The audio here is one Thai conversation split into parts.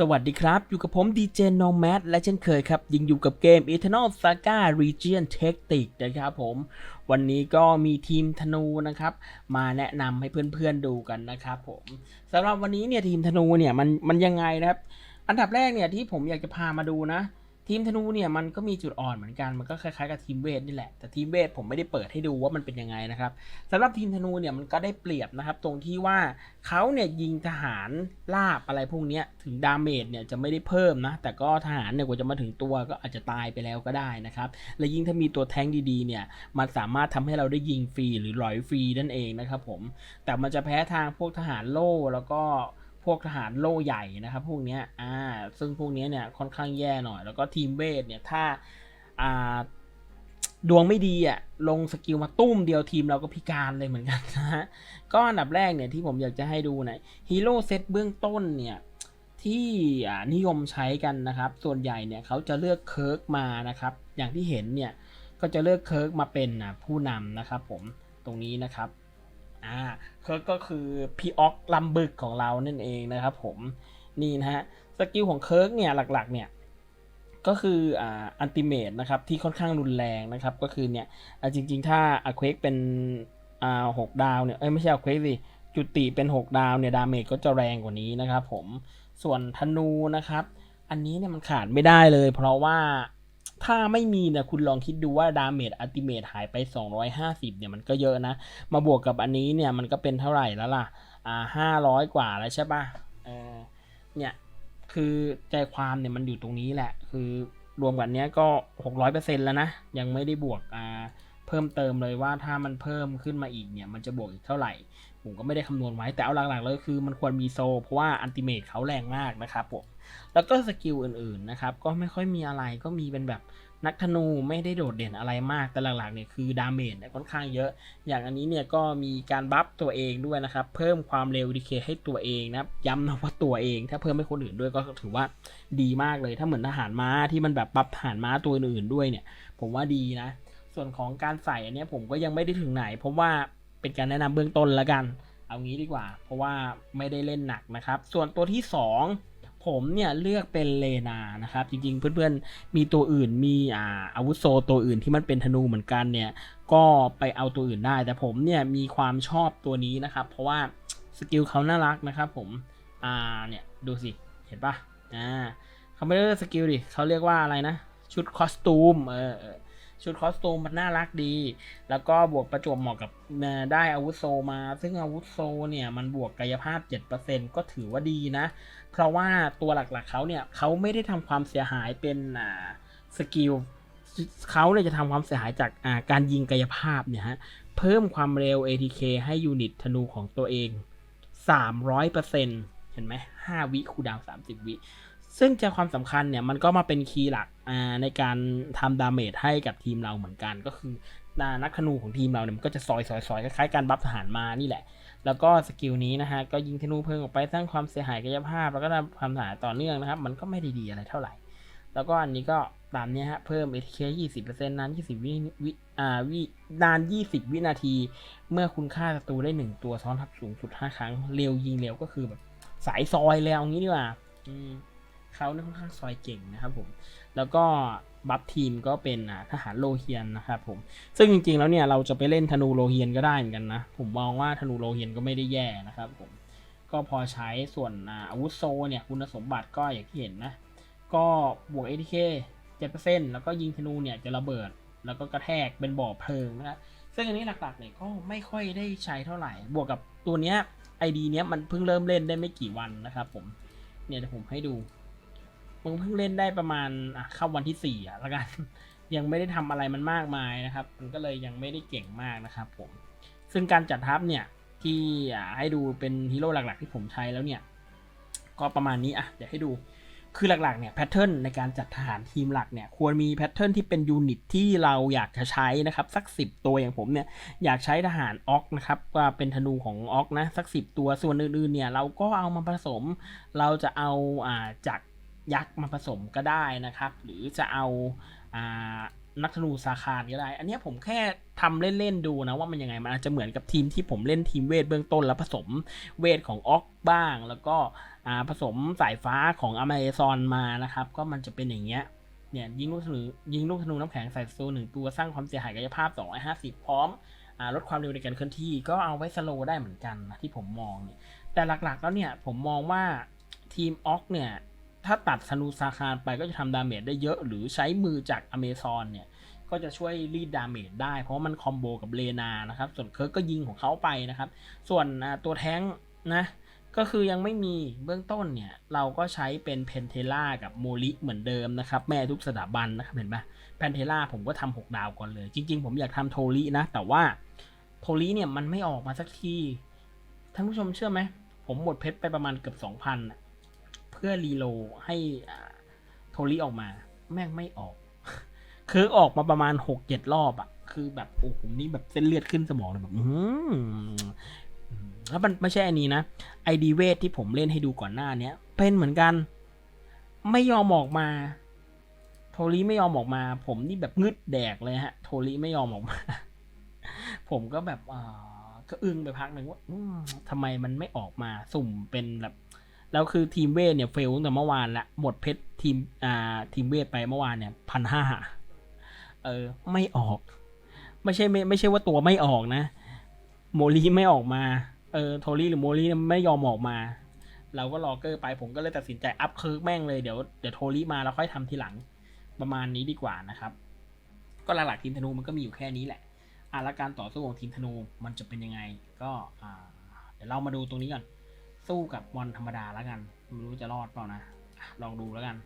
สวัสดีครับ อยู่กับผมดีเจนอแมทและเช่นเคยครับ ยิงอยู่กับเกม Eternal Saga Region Tactic นะครับผม วันนี้ก็มีทีมธนูนะครับ มาแนะนำให้เพื่อนๆดูกันนะครับผมสำหรับวันนี้เนี่ยทีมธนูเนี่ยมันมันยังไงนะครับ อันดับแรกเนี่ยที่ผมอยากจะพามาดูนะ ทีมธนูเนี่ยมันก็มีจุดอ่อนเหมือนกันมันก็คล้ายๆกับทีมเวทนี่แหละแต่ทีมเวทผมไม่ได้เปิดให้ดูว่ามันเป็นยังไงนะครับสำหรับทีมธนูเนี่ยมันก็ได้เปรียบนะครับตรงที่ว่าเขาเนี่ยยิงทหารลาบอะไรพวกนี้ถึงดาเมจเนี่ยจะไม่ได้เพิ่มนะแต่ก็ทหารเนี่ยกว่าจะมาถึงตัวก็อาจจะตายไปแล้วก็ได้นะครับและยิ่งถ้ามีตัวแท้งดีๆเนี่ยมันสามารถทำให้เราได้ยิงฟรีหรือหลอยฟรีนั่นเองนะครับผมแต่มันจะแพ้ทางพวกทหารโล่แล้วก็ พวกทหารโล่ใหญ่นะครับ พวกนี้อ่า ซึ่งพวกนี้เนี่ยค่อนข้างแย่หน่อย แล้วก็ทีมเวทเนี่ยถ้าอ่าดวงไม่ดีอะลงสกิลมาตุ้มเดียวทีมเราก็พิการเลยเหมือนกันนะฮะก็อันดับแรกเนี่ยที่ผมอยากจะให้ดูน่อยฮีโร่เซตเบื้องต้นเนี่ยที่นิยมใช้กันนะครับ ส่วนใหญ่เนี่ยเขาจะเลือกเคิร์กมานะครับ อย่างที่เห็นเนี่ยก็จะเลือกเคิร์กมาเป็นอะผู้นำนะครับผมตรงนี้นะครับ อ่าเคิร์กก็คือพีออกลำบึกของเรานั่นเองนะครับผมนี่นะฮะสกิลของเคิร์กเนี่ยหลักๆเนี่ยก็คืออ่าอันติเมตนะครับที่ค่อนข้างรุนแรงนะครับก็คือเนี่ยจริงๆ ถ้าอะเควกเป็นอ่าหกดาวเนี่ยเอ้ยไม่ใช่อะเควกสิจุติเป็น 6 ดาวเนี่ยดาเมจก็จะแรงกว่านี้นะครับผมส่วนธนูนะครับ อันนี้เนี่ยมันขาดไม่ได้เลย เพราะว่า ถ้าไม่มีเนี่ยคุณลองคิดดูว่าดาเมจอัติเมทหายไป 250 เนี่ยมันก็เยอะนะ มาบวกกับอันนี้เนี่ยมันก็เป็นเท่าไหร่แล้วล่ะ อ่าห้าร้อยกว่าแล้วใช่ปะเออเนี่ย คือใจความเนี่ยมันอยู่ตรงนี้แหละ คือรวมกันเนี้ยก็ 600%แล้วนะ ยังไม่ได้บวกอ่าเพิ่มเติมเลยว่าถ้ามันเพิ่มขึ้นมาอีกเนี่ยมันจะบวกอีกเท่าไหร่ ผมก็ไม่ได้คำนวณไว้แต่เอาหลักๆเลยคือมันควรมีโซ เพราะว่าอันติเมทเขาแรงมากนะครับผมแล้วก็สกิลอื่นๆนะครับก็ไม่ค่อยมีอะไรก็มีเป็นแบบนักธนูไม่ได้โดดเด่นอะไรมากแต่หลักๆเนี่ยคือดาเมจค่อนข้างเยอะ อย่างอันนี้เนี่ยก็มีการบัฟตัวเองด้วยนะครับเพิ่มความเร็วดีเคให้ตัวเองนะครับย้ำนะว่าตัวเอง ถ้าเพิ่มให้คนอื่นด้วยก็ถือว่าดีมากเลย ถ้าเหมือนทหารม้าที่มันแบบบัฟทหารม้าตัวอื่นๆด้วยเนี่ย ผมว่าดีนะ ส่วนของการใส่อันนี้ผมก็ยังไม่ได้ถึงไหน เพราะว่า เป็นการแนะนำเบื้องต้นละกัน เอางี้ดีกว่า เพราะว่าไม่ได้เล่นหนักนะครับ ส่วนตัวที่ 2 ผมเนี่ยเลือกเป็นเลนานะครับ จริงๆ เพื่อนๆมีตัวอื่นมีอ่าอาวุธโซตัวอื่นที่มันเป็นธนูเหมือนกันเนี่ยก็ไปเอาตัวอื่นได้ แต่ผมเนี่ยมีความชอบตัวนี้นะครับ เพราะว่าสกิลเขาน่ารักนะครับผมอ่าเนี่ยดูสิเห็นปะอ่าเขาไม่ได้เรียกสกิลดิเขาเรียกว่าอะไรนะ ชุดคอสตูมเออเออ ชุดคอสตูมมันน่ารักดี แล้วก็บวกประจวบเหมาะกับได้อาวุธโซมา ซึ่งอาวุธโซเนี่ยมันบวกกายภาพ 7%ก็ถือว่าดีนะ เพราะว่าตัวหลักๆเขาเนี่ยเขาไม่ได้ทำความเสียหายเป็นสกิลเขาเนี่ยจะทำความเสียหายจากาการยิงกายภาพเนี่ยฮะ เพิ่มความเร็ว ATK ให้ยูนิตธนูของตัวเอง 300%เห็นไหม5วิคูดาว 30 วิ ซึ่งใจความสำคัญเนี่ยมันก็มาเป็นคีย์หลักในการทำดาเมจให้กับทีมเราเหมือนกัน ก็คือนักธนูของทีมเราเนี่ยมันก็จะซอยซอยซอยคล้ายๆการบัฟทหารมานี่แหละ แล้วก็สกิลนี้นะฮะก็ยิงธนูเพิ่มออกไปสร้างความเสียหายกายภาพ แล้วก็ทำความเสียหายต่อเนื่องนะครับ มันก็ไม่ได้ดีอะไรเท่าไหร่ แล้วก็อันนี้ก็ตามนี้ฮะเพิ่ม ATK 20%นาน 20 วิวิอ่าวินาน 20 วินาที เมื่อคุณฆ่าศัตรูได้ 1 ตัวซ้อนทับสูงสุด 5 ครั้ง เร็วยิงเร็วก็คือแบบสายซอยเลยเอางี้ดีกว่า อืม เขาเนี่ยค่อนข้างซอยเก่งนะครับผม แล้วก็บัฟทีมก็เป็นทหารโลเฮียนนะครับผม ซึ่งจริงๆแล้วเนี่ยเราจะไปเล่นธนูโลเฮียนก็ได้เหมือนกันนะ ผมมองว่าธนูโลเฮียนก็ไม่ได้แย่นะครับผม ก็พอใช้ส่วนอาอาวุธโซเนี่ยคุณสมบัติก็อย่างที่เห็นนะ ก็บวก ATK 7%แล้วก็ยิงธนูเนี่ยจะระเบิด แล้วก็กระแทกเป็นบ่อเพลิงนะซึ่งอันนี้หลักๆเนี่ยก็ไม่ค่อยได้ใช้เท่าไหร่ บวกกับตัวเนี้ยไอดีเนี้ยมันเพิ่งเริ่มเล่นได้ไม่กี่วันนะครับผม เนี่ยเดี๋ยวผมให้ดู มึงเพิ่งเล่นได้ประมาณเข้าวันที่สี่อะแล้วกัน ยังไม่ได้ทำอะไรมันมากมายนะครับ มันก็เลยยังไม่ได้เก่งมากนะครับผม ซึ่งการจัดทัพเนี่ยที่ให้ดูเป็นฮีโร่หลักๆ ที่ผมใช้แล้วเนี่ย ก็ประมาณนี้อะเดี๋ยวให้ดูคือหลักๆเนี่ยแพทเทิร์นในการจัดทหารทีมหลักเนี่ยควรมีแพทเทิร์นที่เป็นยูนิตที่เราอยากจะใช้นะครับสักสิบตัวอย่างผมเนี่ยอยากใช้ทหารออกนะครับว่าเป็นธนูของออกนะสักสิบตัวส่วนอื่นๆเนี่ยเราก็เอามาผสมเราจะเอาอ่าจาก ยักษ์มาผสมก็ได้นะครับ หรือจะเอาอ่านักธนูซาคารก็ได้ อันนี้ผมแค่ทำเล่น ๆ ดูนะว่ามันยังไง มันอาจจะเหมือนกับทีมที่ผมเล่นทีมเวทเบื้องต้น แล้วผสมเวทของออกบ้าง แล้วก็ผสมสายฟ้าของอเมซอนมานะครับ ก็มันจะเป็นอย่างเงี้ย เนี่ยยิงลูกธนูยิงลูกธนูน้ำแข็งใส่โซหนึ่งตัวสร้างความเสียหายกายภาพ 250 พร้อมอลดความเร็วในการเคลื่อนที่ก็เอาไว้สโลว์ได้เหมือนกันนะที่ผมมองเนี่ยแต่หลักๆแล้วเนี่ยผมมองว่าทีมออกเนี่ย ถ้าตัดธนูซาคารไปก็จะทำดาเมจได้เยอะหรือใช้มือจากอเมซอนเนี่ย ก็จะช่วยรีดดาเมจได้ เพราะว่ามันคอมโบกับเลนานะครับ ส่วนเคิร์กก็ยิงของเขาไปนะครับ ส่วนตัวแท้งนะก็คือยังไม่มีเบื้องต้นเนี่ย เราก็ใช้เป็นเพนเทล่ากับโมลิเหมือนเดิมนะครับ แม่ทุกสถาบันนะครับเห็นปะเพนเทล่าผมก็ทำหกดาวก่อนเลย จริง ๆ ผมอยากทำโทลินะ แต่ว่าโทลิเนี่ยมันไม่ออกมาสักทีท่านผู้ชมเชื่อไหม ผมหมดเพชรไปประมาณเกือบสองพัน เพื่อรีโลให้โทลิออกมา แม่งไม่ออก คือออกมาประมาณหกเจ็ดรอบอะคือแบบโอ้ผมนี่แบบเส้นเลือดขึ้นสมองเลยแบบอืแล้วมันไม่ใช่อันนี้นะไอดีเวทที่ผมเล่นให้ดูก่อนหน้าเนี้ย เป็นเหมือนกัน ไม่ยอมออกมาโทริไม่ยอมออกมา ผมนี่แบบงึดแดกเลยฮะ โทริไม่ยอมออกมา ผมก็แบบอ่าก็อึ้งไปพักหนึ่งว่าอืมทำไมมันไม่ออกมาสุ่มเป็นแบบ แล้วคือทีมเวทเนี่ยเฟลตั้งแต่เมื่อวานละหมดเพชรทีมอ่าทีมเวทไปเมื่อวานเนี่ยพันห้าเออไม่ออก ไม่ใช่ไม่ไม่ใช่ว่าตัวไม่ออกนะ โมลีไม่ออกมาเออโทรี่หรือโมลีไม่ยอมออกมา เราก็รอเกอร์ไปผมก็เลยตัดสินใจอัพเคิร์กแม่งเลยเดี๋ยวเดี๋ยวโทรี่มาแล้วค่อยทำทีหลังประมาณนี้ดีกว่านะครับ ก็หลักๆทีมธนูมันก็มีอยู่แค่นี้แหละอะแล้วการต่อสู้ของทีมธนูมันจะเป็นยังไง ก็อ่าเดี๋ยวเรามาดูตรงนี้ก่อน สู้กับมอนธรรมดาแล้วกันไม่รู้จะรอดเปล่านะลองดูแล้วกัน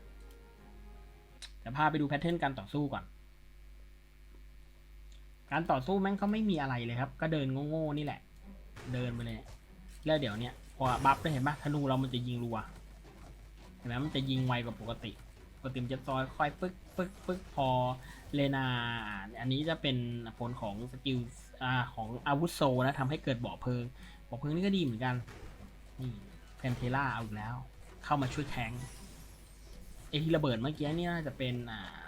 จะพาไปดูแพทเทิร์นการต่อสู้ก่อน การต่อสู้แม่งก็ไม่มีอะไรเลยครับ ก็เดินโง่ๆนี่แหละ เดินไปเลยเนี่ยแล้วเดี๋ยวเนี้ยพอบัฟได้เห็นปะธนูเรามันจะยิงรัวเห็นไหมมันจะยิงไวกว่าปกติปกติมันจะซอยค่อยปึ๊กปึ๊กปึ๊กพอเลนา อันนี้จะเป็นผลของสกิลอ่าของอาวุธโซนะทำให้เกิดบ่อเพลิงบ่อเพลิงนี่ก็ดีเหมือนกัน นี่เพนเทล่าเอาอีกแล้ว เข้ามาช่วยแทงไอที่ระเบิดเมื่อกี้นี่น่าจะเป็นอ่า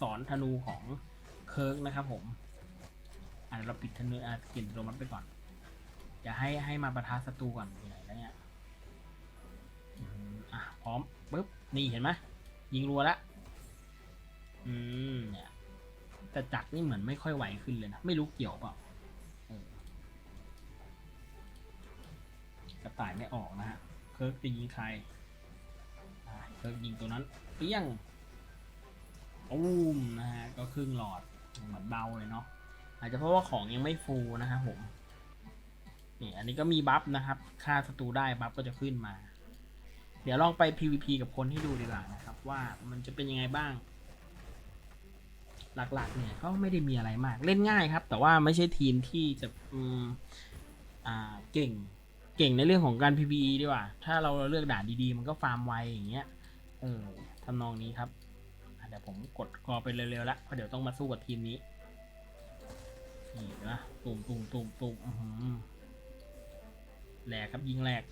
สอนธนูของเคิร์กนะครับผมอะเราปิดธนูอะเปลี่ยนตัวมันไปก่อนอย่าให้ให้มาประทะศัตรูก่อนอยู่ไหนแล้วเนี่ยอะพร้อมปึ๊บนี่เห็นไหมยิงรัวละอืมเนี่ยแต่จักรนี่เหมือนไม่ค่อยไหวขึ้นเลยนะ ไม่รู้เกี่ยวเปล่า ต่ายไม่ออกนะฮะ เคิร์กจะยิงใครเคิร์กยิงตัวนั้นเปี้ยงอุ้มนะฮะ ก็ครึ่งหลอด เหมือนเบาเลยเนาะ อาจจะเพราะว่าของยังไม่ฟูนะครับผม นี่อันนี้ก็มีบัฟนะครับค่าศัตรูได้บัฟก็จะขึ้นมา เดี๋ยวลองไป PVP กับคนให้ดูดีกว่านะครับ ว่ามันจะเป็นยังไงบ้าง หลักๆ เนี่ยก็ไม่ได้มีอะไรมาก เล่นง่ายครับ แต่ว่าไม่ใช่ทีมที่จะ อืม อ่า เก่ง เก่งในเรื่องของการ PVE ดีกว่า ถ้าเราเลือกด่านดีๆ มันก็ฟาร์มไวอย่างเงี้ย เออทำนองนี้ครับเดี๋ยวผมกดกอไปเร็วๆละเพราะเดี๋ยวต้องมาสู้กับทีมนี้นี่นะตุ่มตุ่มตุ่มตุ่มอื้อหือแหลกครับยิงแหลก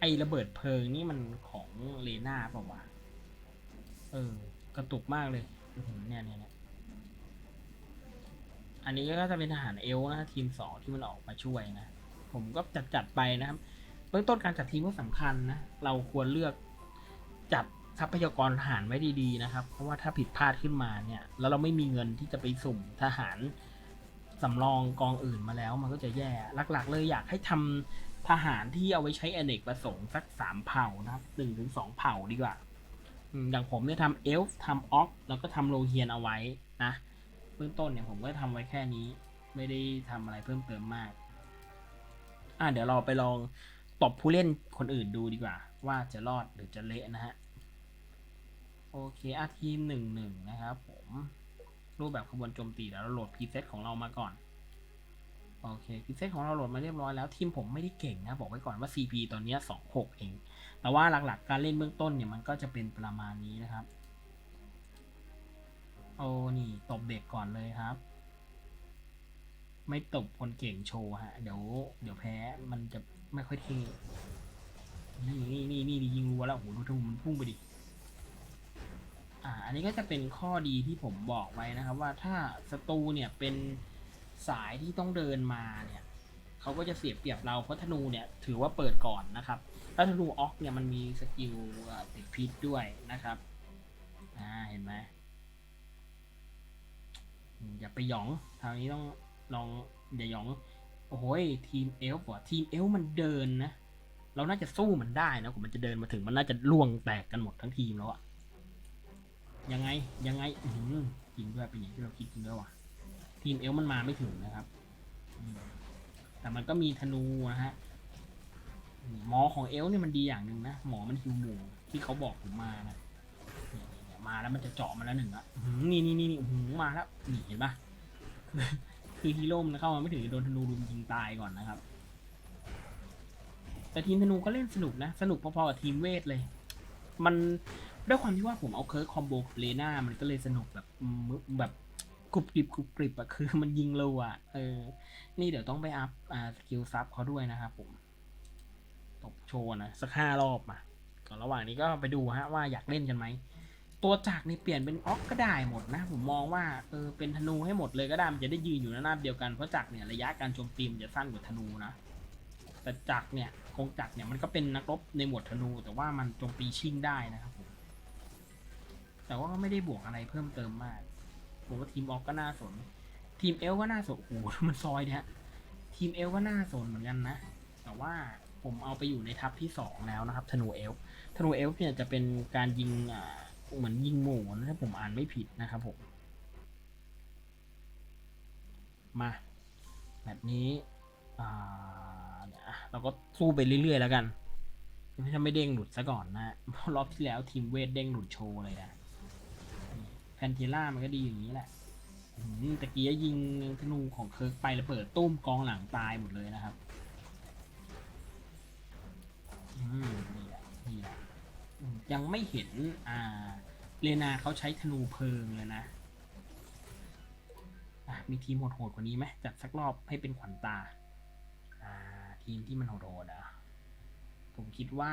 ไอระเบิดเพลิงนี่มันของเลน่าเปล่าวะ เออ กระตุกมากเลยเนี่ยเนี่ยเนี่ย อันนี้ก็จะเป็นทหารเอลนะทีมสองที่มันออกมาช่วยนะ ผมก็จัดจัดๆไปนะครับเบื้องต้นการจัดทีมก็สำคัญนะ เราควรเลือกจัดทรัพยากรทหารไว้ดีๆนะครับ เพราะว่าถ้าผิดพลาดขึ้นมาเนี่ย แล้วเราไม่มีเงินที่จะไปสุ่มทหารสำรองกองอื่นมาแล้ว มันก็จะแย่ หลักๆ เลยอยากให้ทำทหารที่เอาไว้ใช้อเนกประสงค์สักสามเผ่านะครับหนึ่งถึงสองเผ่าดีกว่าอืมอย่างผมเนี่ยทำเอลฟ์ทำออกแล้วก็ทำโลเฮียนเอาไว้นะ เบื้องต้นเนี่ยผมก็ทำไว้แค่นี้ ไม่ได้ทำอะไรเพิ่มเติมมาก อะเดี๋ยวเราไปลองตบผู้เล่นคนอื่นดูดีกว่า ว่าจะรอดหรือจะเละนะฮะโอเคอาทีมหนึ่งหนึ่งนะครับผมรูปแบบขบวนโจมตีเดี๋ยวเราโหลดพรีเซตของเรามาก่อนโอเคพรีเซตของเราโหลดมาเรียบร้อยแล้วทีมผมไม่ได้เก่งนะบอกไว้ก่อนว่า CP ตอนนี้สองหกเอง แต่ว่าหลักๆการเล่นเบื้องต้นเนี่ยมันก็จะเป็นประมาณนี้นะครับ โอ้นี่ตบเด็กก่อนเลยครับ ไม่ตบคนเก่งโชว์ฮะ เดี๋ยว เดี๋ยวแพ้มันจะไม่ค่อยเท่นี่นี่นี่นี่ยิงรัวแล้วโอ้โหดูทุ่มมันพุ่งไปดิอ่าอันนี้ก็จะเป็นข้อดีที่ผมบอกไว้นะครับ ว่าถ้าศัตรูเนี่ยเป็นสายที่ต้องเดินมาเนี่ยเขาก็จะเสียเปรียบเราเพราะธนูเนี่ยถือว่าเปิดก่อนนะครับถ้าธนูออกเนี่ยมันมีสกิลติดพิษด้วยนะครับอ่าเห็นไหม อย่าไปหยองทางนี้ต้องลองอย่าหยอง โอ้ยทีมเอลฟ์ว่ะทีมเอลฟ์มันเดินนะ เราน่าจะสู้มันได้นะผมมันจะเดินมาถึงมันน่าจะล่วงแตกกันหมดทั้งทีมแล้วอะยังไงยังไงอืจริงด้วยเป็นอย่างที่เราคิดจริงด้วยว่ะทีมเอลฟ์มันมาไม่ถึงนะครับแต่มันก็มีธนูนะฮะหมอของเอลฟ์เนี่ยมันดีอย่างหนึ่งนะหมอมันฮิวหมูที่เขาบอกผมมานะเนี่ยเนี่ย มาแล้วมันจะเจาะมาแล้วหนึ่งอะอื้อหือนี่นี่นี่นี่หือมาแล้วนี่เห็นปะคือฮีโร่มันเข้ามาไม่ถึงโดนธนูรุมยิงตายก่อนนะครับ แต่ทีมธนูก็เล่นสนุกนะ สนุกพอๆกับทีมเวทเลย มันด้วยความที่ว่าผมเอาเคิร์คคอมโบกับเลน่ามันก็เลยสนุกแบบแบบกรุบกริบกรุบกริบอะคือมันยิงเร็วอะเออ นี่เดี๋ยวต้องไปอัพอ่าสกิลซับเขาด้วยนะครับผมตบโชว์นะ สักห้ารอบมาก่อนระหว่างนี้ก็ไปดูฮะว่าอยากเล่นกันไหม ตัวจักรนี่เปลี่ยนเป็นออกก็ได้หมดนะ ผมมองว่าเออเป็นธนูให้หมดเลยก็ได้มันจะได้ยืนอยู่ในหน้าเดียวกันเพราะจักรเนี่ยระยะการโจมตีมันจะสั้นกว่าธนูนะแต่จักรเนี่ยคงจักรเนี่ยมันก็เป็นนักรบในหมวดธนู แต่ว่ามันโจมตีชิ่งได้นะครับผมแต่ว่าก็ไม่ได้บวกอะไรเพิ่มเติมมากผมว่าทีมออกก็น่าสน ทีมเอลก็น่าสนโอ้โหมันซอยเนี่ยทีมเอลก็น่าสนเหมือนกันนะแต่ว่าผมเอาไปอยู่ในทัพที่สองแล้วนะครับธนูเอลธนูเอลเนี่ยจะเป็นการยิงอ่า เหมือนยิงหมูนะถ้าผมอ่านไม่ผิดนะครับผม มาแบบนี้เดี๋ยวเราก็สู้ไปเรื่อยๆแล้วกัน ถ้าไม่เด้งหลุดซะก่อนนะรอบที่แล้วทีมเวทเด้งหลุดโชว์เลยนะแพนเทล่ามันก็ดีอย่างนี้แหละตะกี้ยิงธนูของเคิร์กไประเบิดตุ้มกองหลังตายหมดเลยนะครับ อืมนี่แหละนี่แหละอืม ยังไม่เห็นอ่าเลนาเขาใช้ธนูเพลิงเลยนะอะมีทีมโหดๆกว่านี้ไหมจัดสักรอบให้เป็นขวัญตาอ่าทีมที่มันโหดๆอะผมคิดว่า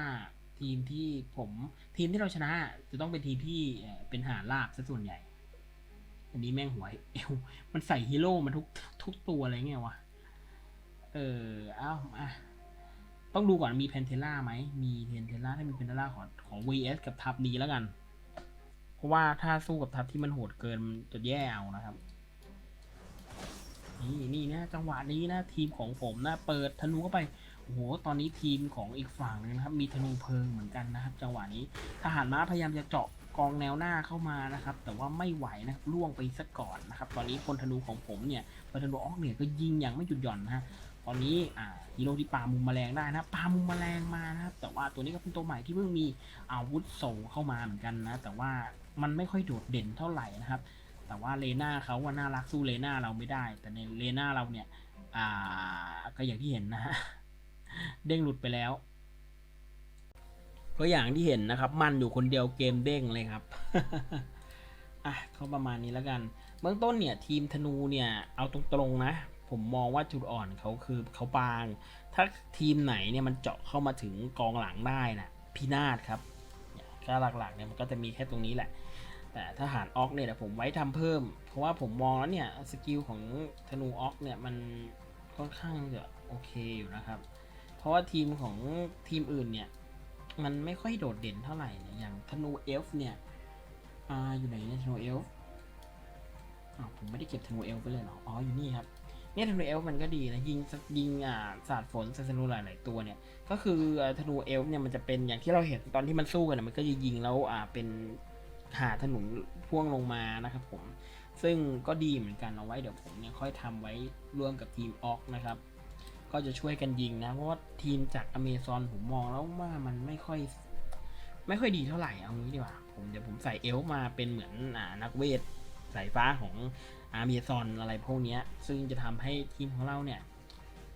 ทีมที่ผมทีมที่เราชนะ จะต้องเป็นทีมที่เป็นหาลาบซะส่วนใหญ่ อันนี้แม่งหัวเอวมันใส่ฮีโร่มาทุกทุกตัวอะไรเงี้ยวะเออ เอ้าอะ ต้องดูก่อนมีเพนเทล่าไหม มีเพนเทล่าถ้ามีเพนเทล่าของของ vs กับทัพนี้แล้วกัน เพราะว่าถ้าสู้กับทัพที่มันโหดเกินจะแย่เอานะครับ นี่นี่นะจังหวะนี้นะทีมของผมนะ เปิดธนูเข้าไป โอ้โห ตอนนี้ทีมของอีกฝั่งหนึงนะครับ มีธนูเพลิงเหมือนกันนะครับ จังหวะนี้ทหารม้าพยายามจะเจาะกองแนวหน้าเข้ามานะครับ แต่ว่าไม่ไหวนะครับล่วงไปซะก่อนนะครับ ตอนนี้คนธนูของผมเนี่ยพอธนูออกเนี่ยก็ยิงอย่างไม่หยุดหย่อนนะฮะ ตอนนี้อ่าฮีโร่ที่ปามุมแมลงได้นะปามุมแมลงมานะครับ แต่ว่าตัวนี้ก็เป็นตัวใหม่ที่เพิ่งมีอาวุธส่งเข้ามาเหมือนกันนะ แต่ว่ามันไม่ค่อยโดดเด่นเท่าไหร่นะครับ แต่ว่าเลน่าเขาว่าน่ารักสู้เลน่าเราไม่ได้ แต่ในเลน่าเราเนี่ย อ่า ก็อย่างที่เห็นนะฮะเด้งหลุดไปแล้วก็อย่างที่เห็นนะครับ มันอยู่คนเดียวเกมเด้งเลยครับอะเขาประมาณนี้แล้วกัน เบื้องต้นเนี่ย ทีมธนูเนี่ย เอาตรงๆนะ ผมมองว่าจุดอ่อนเขาคือเขาบาง ถ้าทีมไหนเนี่ยมันเจาะเข้ามาถึงกองหลังได้นะพินาศครับเนี่ยก็หลักๆเนี่ยมันก็จะมีแค่ตรงนี้แหละ แต่ถ้าหารออกเนี่ยผมไว้ทำเพิ่ม เพราะว่าผมมองแล้วเนี่ยสกิลของธนูออกเนี่ยมันค่อนข้างจะโอเคอยู่นะครับ เพราะว่าทีมของทีมอื่นเนี่ยมันไม่ค่อยโดดเด่นเท่าไหร่นะอย่างธนูเอลฟ์เนี่ยอ่าอยู่ไหนเนี่ยธนูเอลฟ์อ๋อผมไม่ได้เก็บธนูเอลฟ์ไปเลยเหรอ อ๋ออยู่นี่ครับ เนี่ยธนูเอลฟ์มันก็ดีนะยิงสักยิงอ่าสาดฝนใส่ธนูหลาย ๆ ตัวเนี่ย ก็คืออ่าธนูเอลฟ์เนี่ยมันจะเป็นอย่างที่เราเห็นตอนที่มันสู้กันนะมันก็จะยิงแล้วอ่าเป็นหาถนนพ่วงลงมานะครับผมซึ่งก็ดีเหมือนกันเอาไว้เดี๋ยวผมเนี่ยค่อยทำไว้ร่วมกับทีมออกนะครับ ก็จะช่วยกันยิงนะ เพราะว่าทีมจากอเมซอนผมมองแล้วว่ามันไม่ค่อย ไม่ค่อยดีเท่าไหร่เอางี้ดีกว่าผมเดี๋ยวผมใส่เอลฟ์มาเป็นเหมือนอ่านักเวทสายฟ้าของ อาเมซอนอะไรพวกนี้ซึ่งจะทำให้ทีมของเราเนี่ย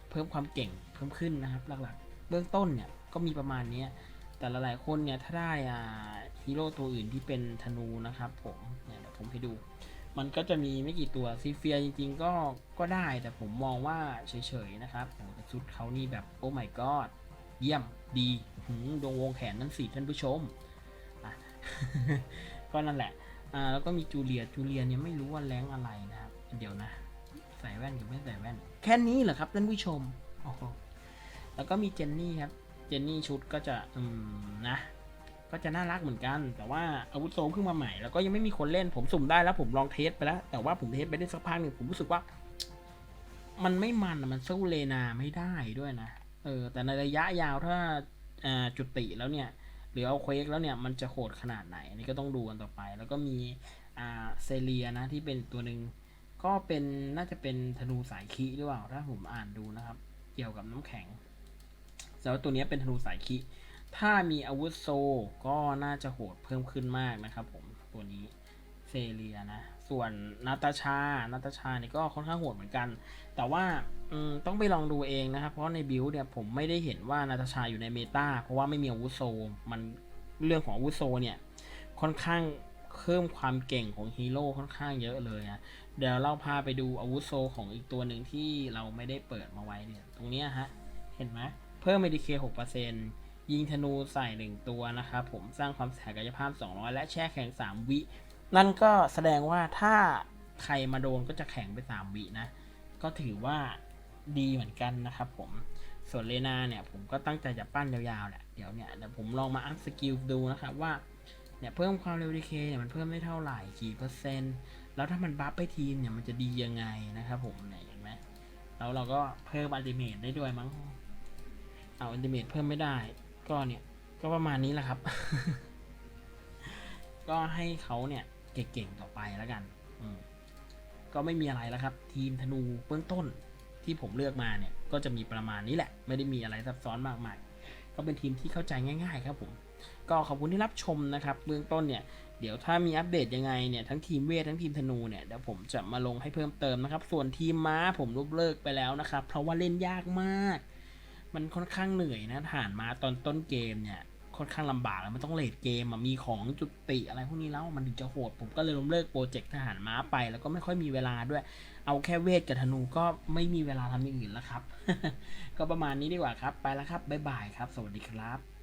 เพิ่มความเก่งเพิ่มขึ้นนะครับ หลักๆ เบื้องต้นเนี่ยก็มีประมาณนี้แต่หลายๆคนเนี่ยถ้าได้อ่าฮีโร่ตัวอื่นที่เป็นธนูนะครับ ผมเนี่ยเดี๋ยวผมให้ดู มันก็จะมีไม่กี่ตัวซีเฟียจริง ๆ ก็ก็ได้แต่ผมมองว่าเฉยๆนะครับโอ้แต่ชุดเขานี่แบบโอ้ my god เยี่ยมดีหืมดวงวงแขนนั่นสิท่านผู้ชมอะก็นั่นแหละ อ่าแล้วก็มีจูเลียจูเลียเนี่ยไม่รู้ว่าแรงอะไรนะครับ เดี๋ยวนะ ใส่แว่นกับไม่ใส่แว่น แค่นี้เหรอครับท่านผู้ชมโอ้โหแล้วก็มีเจนนี่ครับ เจนนี่ชุดก็จะอืมนะ ก็จะน่ารักเหมือนกัน แต่ว่าอาวุธโซเพิ่งมาใหม่ แล้วก็ยังไม่มีคนเล่น ผมสุ่มได้แล้วผมลองเทสไปแล้ว แต่ว่าผมเทสไปได้สักพักหนึ่งผมรู้สึกว่า มันไม่มันมันสู้เลนาไม่ได้ด้วยนะ เออ แต่ในระยะยาวถ้าอ่าจุติแล้วเนี่ย หรือเอาเควกแล้วเนี่ยมันจะโหดขนาดไหน อันนี้ก็ต้องดูกันต่อไป แล้วก็มีอ่าเซเลียนะที่เป็นตัวหนึ่งก็เป็นน่าจะเป็นธนูสายคีหรือเปล่าถ้าผมอ่านดูนะครับ เกี่ยวกับน้ำแข็งแต่ว่าตัวนี้เป็นธนูสายคีถ้ามีอาวุธโซก็น่าจะโหดเพิ่มขึ้นมากนะครับผมตัวนี้เซเลียนะ ส่วนนาตาชา นาตาชาเนี่ยก็ค่อนข้างโหดเหมือนกัน แต่ว่าต้องไปลองดูเองนะครับ เพราะในบิลเนี่ยผมไม่ได้เห็นว่านาตาชาอยู่ในเมตาเพราะว่าไม่มีอาวุธโซ มันเรื่องของอาวุธโซเนี่ยค่อนข้างเพิ่มความเก่งของฮีโร่ค่อนข้างเยอะเลยนะเดี๋ยวเราพาไปดูอาวุธโซของอีกตัวหนึ่งที่เราไม่ได้เปิดมาไว้เนี่ย ตรงนี้ฮะ เห็นไหมเพิ่ม MDK 6%ยิงธนูใส่หนึ่งตัวนะครับผมสร้างความเสียหายกายภาพ 200 และแช่แข็ง 3 วิ นั่นก็แสดงว่าถ้าใครมาโดนก็จะแข็งไป 3 วินะ ก็ถือว่าดีเหมือนกันนะครับผม ส่วนเลนาเนี่ยผมก็ตั้งใจจะปั้นยาวๆแหละ เดี๋ยวเนี่ยเดี๋ยวผมลองมาอัพสกิลดูนะครับว่าเนี่ยเพิ่มความเร็วดีเคเนี่ยมันเพิ่มได้เท่าไหร่กี่เปอร์เซ็นต์ แล้วถ้ามันบัฟไปทีมเนี่ยมันจะดียังไงนะครับผมเนี่ยเห็นไหมแล้วเราก็เพิ่มอัลติเมทได้ด้วยมั้ง เอาอัลติเมทเพิ่มไม่ได้ ก็เนี่ยก็ประมาณนี้แหละครับ ก็ให้เขาเนี่ย เก่งๆต่อไปแล้วกันอืมก็ไม่มีอะไรแล้วครับ ทีมธนูเบื้องต้นที่ผมเลือกมาเนี่ย ก็จะมีประมาณนี้แหละ ไม่ได้มีอะไรซับซ้อนมากมายก็เป็นทีมที่เข้าใจง่ายๆครับผม ก็ขอบคุณที่รับชมนะครับเบื้องต้นเนี่ย เดี๋ยวถ้ามีอัปเดตยังไงเนี่ย ทั้งทีมเวททั้งทีมธนูเนี่ย เดี๋ยวผมจะมาลงให้เพิ่มเติมนะครับ ส่วนทีมม้าผมลบเลิกไปแล้วนะครับ เพราะว่าเล่นยากมาก มันค่อนข้างเหนื่อยนะฐานม้าตอนต้นเกมเนี่ย ค่อนข้างลำบากแล้วมันต้องเลดเกมมีของจุติอะไรพวกนี้แล้วมันถึงจะโหด ผมก็เลยล้มเลิกโปรเจกต์ทหารม้าไป แล้วก็ไม่ค่อยมีเวลาด้วย เอาแค่เวทกับธนูก็ไม่มีเวลาทำอย่างอื่นแล้วครับ ก็ประมาณนี้ดีกว่าครับ ไปแล้วครับบ๊ายบายครับ สวัสดีครับ